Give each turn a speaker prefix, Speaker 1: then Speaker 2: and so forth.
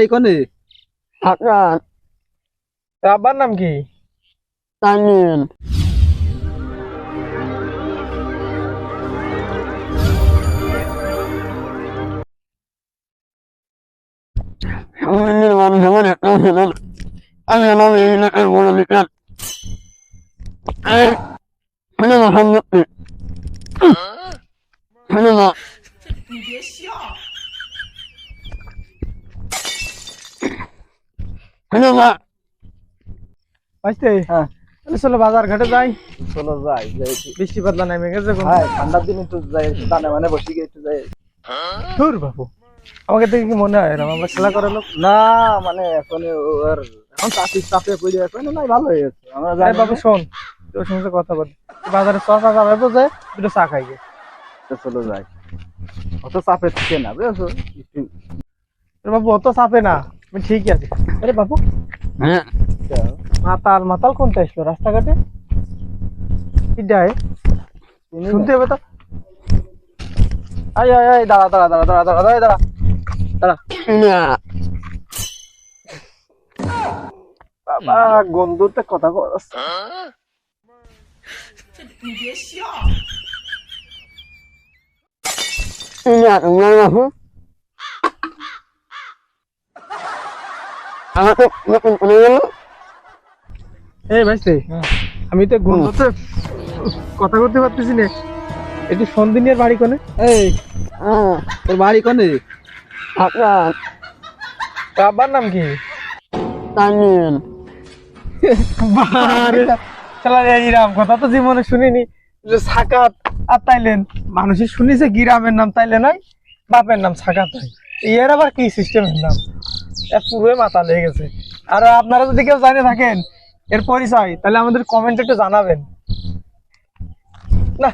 Speaker 1: এই কোনে
Speaker 2: আপনার
Speaker 3: আব্বার নাম কি
Speaker 2: তানিল আমি আমার এই এলাকার বড় লিখলাম আমি আমার সামনে 你别笑。না
Speaker 1: হ্যাঁ।
Speaker 3: চলো বাজার ঘাটে যাই।
Speaker 1: চলো যাই যাই।
Speaker 3: বৃষ্টি পাতলা নেমে গেছে
Speaker 1: হ্যাঁ ঠান্ডার দিন একটু যাই দানে মানে বসে গিয়ে একটু যাই।
Speaker 3: ধুর বাবু আমাকে দেখে কি মনে হয় এরকম আমরা খেলা করার লোক?
Speaker 1: না মানে এখন ওর এখন চাপে পড়ে এখন নাই ভালো হয়ে গেছে। আমরা যাই
Speaker 3: বাবু শোন তোর সঙ্গে কথা বল। বাজারে চা চা যাবে দুটো চা খাই
Speaker 1: চলো যাই। অত চাপে থাকে না বুঝেছ?
Speaker 3: বাবু অত চাপে না আমি ঠিকই আছি। আরে বাবু।
Speaker 2: হ্যাঁ।
Speaker 3: মাতাল মাতাল কোনটা আসলো রাস্তাঘাটে? শুনতে হবে তো।
Speaker 1: আয় আয় আয় দাঁড়া দাঁড়া দাঁড়া দাঁড়া দাঁড়া দাঁড়া দাঁড়া। দাঁড়া বাবা গন্ধতে কথা বলছ
Speaker 2: না তোমার বাবু। আমাকে নতুন করে গেল
Speaker 3: এই ভাইস্তে আমি তো গন্ধতে কথা করতে পারতেছি না। সন্দিনের বাড়ি কোনে?
Speaker 1: এই তোর বাড়ি কনে?
Speaker 3: আব্বার নাম কি?
Speaker 2: তামিল
Speaker 3: বারে। শালা এইরাম কথা তো জীবনে শুনিনি। যে সাকাত আর তাইলেন। মানুষে শুনিছে গিরামের নাম তাইলে নাই বাপের নাম সাকাত হয়। এর আবার কি সিস্টেমের নাম? পুরোই মাথা লেগে গেছে। আর আপনারা যদি কেউ জানে থাকেন এর পরিচয়, তাহলে আমাদের কমেন্টে একটু জানাবেন। না